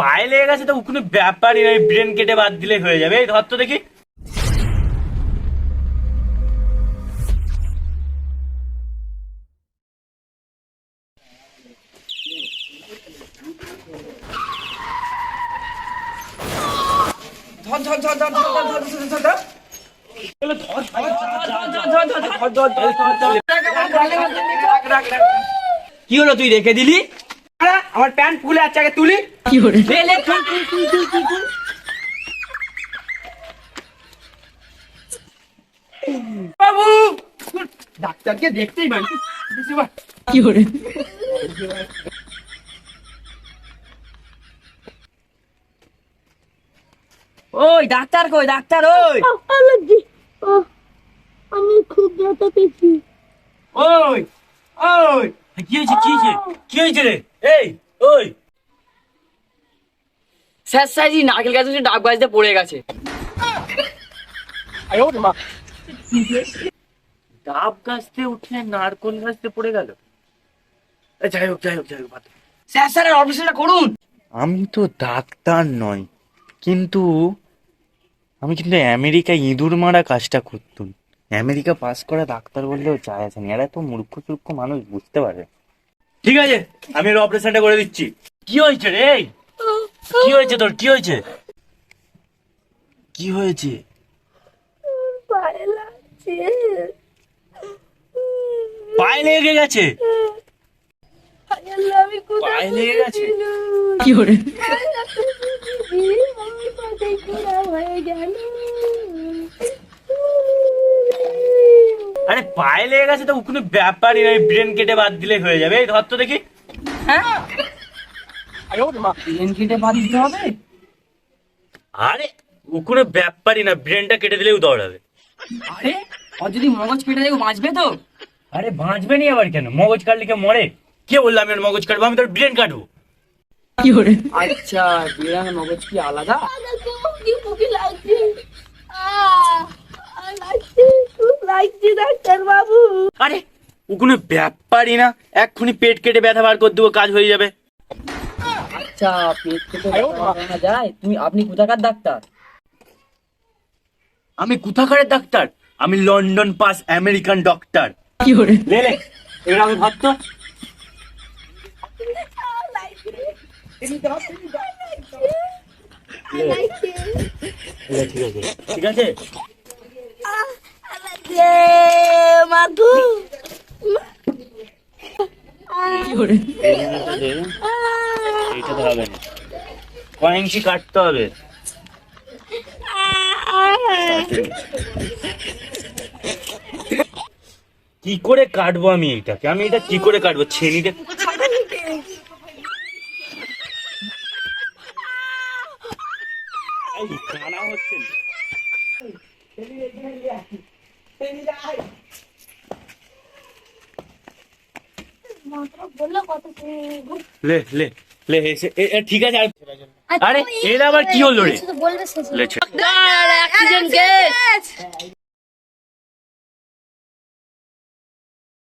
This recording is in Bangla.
পায়ে লেগে গেছে তো কোনো ব্যাপারই নয় ব্রেন কেটে বাদ দিলে হয়ে যাবে এই ধর তো দেখি কি হলো তুই রেখে দিলি আমার প্যান্ট ফুলে আছে আগে তুলি। বাবু! ডাক্তারকে দেখতেই পারি ওই ডাক্তার কই ডাক্তার ওই? আলাদি। আমি খুব ব্যথা পেয়েছি। ওই ওই। কি হয়েছে কি হয়েছে? কি হয়েছে রে? এই ওই। স্যার স্যার জি নারকেল গাছ হচ্ছে ডাব গাছতে পড়ে গেছে। ডাব গাছতে উঠে নারকল গাছতে পড়ে গেল? যাই হোক যাই হোক যাই হোক স্যার স্যার অপারেশনটা করুন। আমি তো ডাক্তার নই কিন্তু আমি কিন্তু আমেরিকা ইঁদুর মারা কাজটা করতুম। আমেরিকা পাস করা ডাক্তার বললেও চায় আসেনি এরা তো মূর্খ চূর্খ মানুষ বুঝতে পারে ঠিক আছে আমি এর অপারেশনটা করে দিচ্ছি কি হয়েছে রে? কি হয়েছে তোর কি হয়েছে কি হয়েছে পায়ে লাগছে পায়ে লেগে গেছে পায়ে লেগে গেছে কি হয়ে গেল আরে পায়ে লেগে গেছে তো কোনো ব্যাপারই নয় ব্রেন কেটে বাদ দিলে হয়ে যাবে। এই ধর তো দেখি। ব্রেন কেটে বাদ দিতে হবে? আরে ও কোনো ব্যাপারই না ব্রেনটা কেটে দিলেও দৌড়াবে। আরে ও যদি মগজ কেটে দেবো বাঁচবে তো? আরে বাঁচবে নি আবার কেন? মগজ কাটলে কে মরে? কে বললাম আমি মগজ কাটবো? আমি তোর ব্রেন কাটবো। আচ্ছা ব্রেন আর মগজ কি আলাদা? কি লাগছে। আহ, লাগছে। লাগছে ডাক্তার বাবু। আরে কোনো ব্যাপারই না। এক্ষুনি পেট কেটে ব্যথা বার করে দেবো কাজ হয়ে যাবে। আচ্ছা পেট কেটে যায়? তুমি আপনি কোথাকার ডাক্তার? আমি কোথাকারের ডাক্তার? আমি লন্ডন পাস আমেরিকান ডক্টর। লে লে এবার আমি ঠিক আছে ঠিক আছে লাগছে কয়েন্সি কাটতে হবে? কি করে কাটবো আমি এটাকে আমি এটা কি করে কাটবো? কানা হচ্ছে লে লে লে এসে ঠিক আছে আরে এর আবার কি হলো রে? বলবে লে অ্যাক্সিডেন্ট কেস